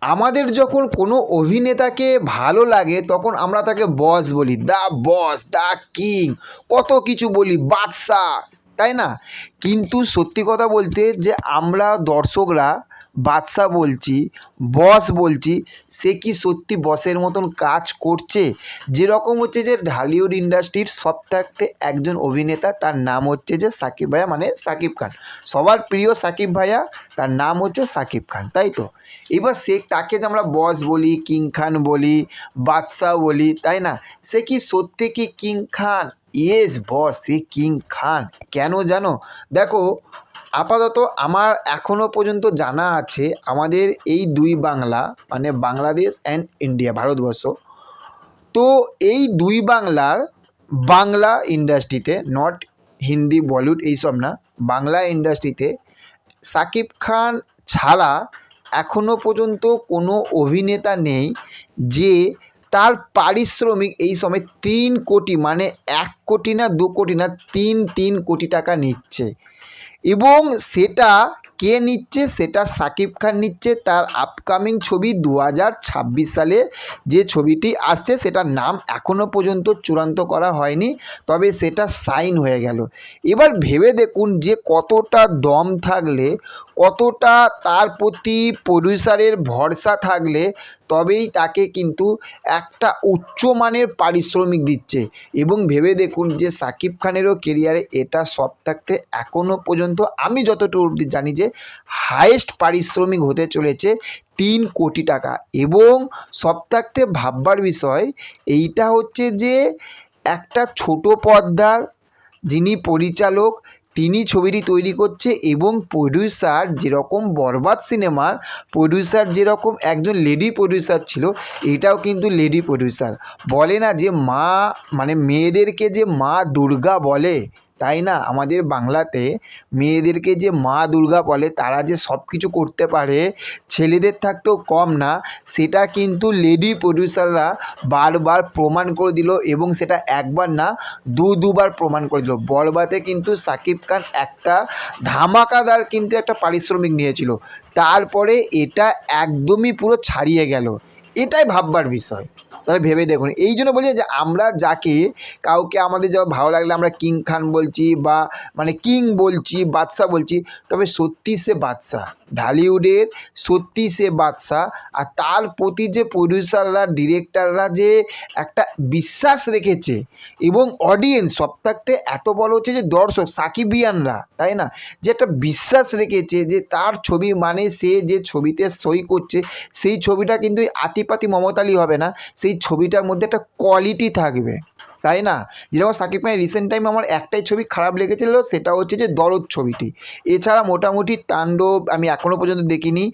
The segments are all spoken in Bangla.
আমাদের যখন কোনো অভিনেতাকে ভালো লাগে, তখন আমরা তাকে বস বলি। দ্য বস দ্য কিং কত কিছু বলি, বাদশাহ। তাই না? কিন্তু সত্যি কথা বলতে যে আমরা দর্শকরা বাদশাহ বলছি, বস বলছি, সে কি সত্যি বসের মতন কাজ করছে? যেরকম হচ্ছে যে ঢালিউড ইন্ডাস্ট্রির সব থাকতে একজন অভিনেতা, তার নাম হচ্ছে যে সাকিব ভাইয়া মানে সাকিব খান। সবার প্রিয় সাকিব ভাইয়া, তার নাম হচ্ছে সাকিব খান, তাই তো? এবার সে, তাকে যে আমরা বস বলি, কিং খান বলি বাদশাহ বলি, তাই না? সে কি সত্যি কি কিং খান? ইয়েস, বস সে কিং খান। কেন জানো? দেখো, আপাতত আমার এখনও পর্যন্ত জানা আছে আমাদের এই দুই বাংলা মানে বাংলাদেশ অ্যান্ড ইন্ডিয়া ভারতবর্ষ। তো এই দুই বাংলার বাংলা ইন্ডাস্ট্রিতে নট হিন্দি, বলিউড, এইসব না, বাংলা ইন্ডাস্ট্রিতে সাকিব খান ছাড়া এখনও পর্যন্ত কোনো অভিনেতা নেই যে তার পারিশ্রমিক এই সময় তিন কোটি মানে এক কোটি না দু কোটি না, তিন তিন কোটি টাকা নিচ্ছে। এবং সেটা কে নিচ্ছে? সেটা সাকিব খান নিচ্ছে। তার আপকামিং ছবি দু হাজার ছাব্বিশ সালে যে ছবিটি আসছে, সেটার নাম এখনও পর্যন্ত চূড়ান্ত করা হয়নি, তবে সেটা সাইন হয়ে গেল। এবার ভেবে দেখুন যে কতটা দম থাকলে, কতটা তার প্রতি প্রডিউসারের ভরসা থাকলে, তবেই তাকে কিন্তু একটা উচ্চমানের পারিশ্রমিক দিচ্ছে। এবং ভেবে দেখুন যে সাকিব খানেরও কেরিয়ারে এটা সব থাকতে এখনও পর্যন্ত আমি যতটুকু জানি যে হায়েস্ট পারিশ্রমিক হতে চলেছে তিন কোটি টাকা। এবং সব থাকতে ভাববার বিষয়, এইটা হচ্ছে যে একটা ছোট পর্দার যিনি পরিচালক, তিনি ছবিটি তৈরি করছে এবং প্রডিউসার যেরকম বরবাদ সিনেমার প্রডিউসার যেরকম একজন লেডি প্রডিউসার ছিল, এটাও কিন্তু লেডি প্রডিউসার বলে না যে মা মানে মেয়েদেরকে যে মা দুর্গা বলে তাই না? আমাদের বাংলাতে মেয়েদেরকে যে মা দুর্গা বলে, তারা যে সব কিছু করতে পারে, ছেলেদের থাকতেও কম না, সেটা কিন্তু লেডি প্রডিউসাররা বারবার প্রমাণ করে দিল এবং সেটা একবার না, দু, দুবার প্রমাণ করে দিল। বরবাতে কিন্তু সাকিব খান একটা ধামাকাদার কিন্তু একটা পারিশ্রমিক নিয়েছিল। তারপরে এটা একদমই পুরো ছাড়িয়ে গেল। এটাই ভাববার বিষয়। তাহলে ভেবে দেখুন। এই জন্য বলি যে আমরা যাকে কাউকে আমাদের যা ভালো লাগলে আমরা কিং খান বলছি বা মানে কিং বলছি, বাদশাহ বলছি, তবে সত্যি সে বাদশাহ। ঢালিউডের সত্যি সে বাদশাহ। আর তার প্রতি যে প্রডিউসাররা ডিরেক্টররা যে একটা বিশ্বাস রেখেছে এবং অডিয়েন্স থাকতে এত বড় হচ্ছে যে দর্শক, সাকিবিয়ানরা, তাই না? যে একটা বিশ্বাস রেখেছে যে তার ছবি মানে সে যে ছবিতে সই করছে, সেই ছবিটা কিন্তু ওই আতিপাতি মমতালি হবে না, সেই ছবিটার মধ্যে একটা কোয়ালিটি থাকবে, তাই না? যেরকম সাকিব খানের রিসেন্ট টাইম আমার একটাই ছবি খারাপ লেগেছিল, সেটা হচ্ছে যে দরদ ছবিটি। এছাড়া মোটামুটি তাণ্ডব আমি এখনও পর্যন্ত দেখিনি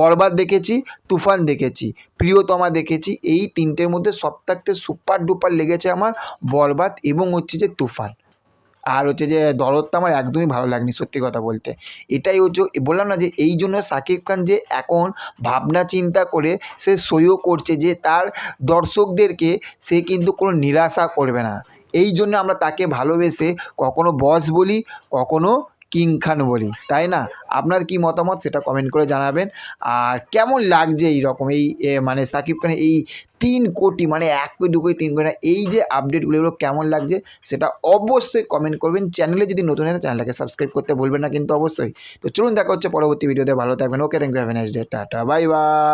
বরবাদ দেখেছি, তুফান দেখেছি, প্রিয়তমা দেখেছি, এই তিনটের মধ্যে সব থাকতে সুপার ডুপার লেগেছে আমার বরবাদ এবং হচ্ছে যে তুফান। আর হচ্ছে যে দরদটা আমার একদমই ভালো লাগেনি সত্যি কথা বলতে। এটাই হচ্ছে, বললাম না যে এই জন্য সাকিব খান যে এখন ভাবনা চিন্তা করে সে সইও করছে যে তার দর্শকদেরকে সে কিন্তু কোনো নিরাশা করবে না। এই জন্য আমরা তাকে ভালোবেসে কখনো বস বলি, কখনো কিং খান বলি তাই না? আপনার কি মতামত সেটা কমেন্ট করে জানাবেন। আর কেমন লাগছে এই রকম এই মানে সাকিব খানের এই তিন কোটি মানে এক কোটি, দু কোটি, তিন কোটি, এই যে আপডেটগুলো এগুলো কেমন লাগছে সেটা অবশ্যই কমেন্ট করবেন। চ্যানেলে যদি নতুন হয় চ্যানেলটাকে সাবস্ক্রাইব করতে বলবেন না কিন্তু অবশ্যই। তো চলুন, দেখা হচ্ছে পরবর্তী ভিডিওতে ভালো থাকবেন। Okay thank you have a nice day tata bye bye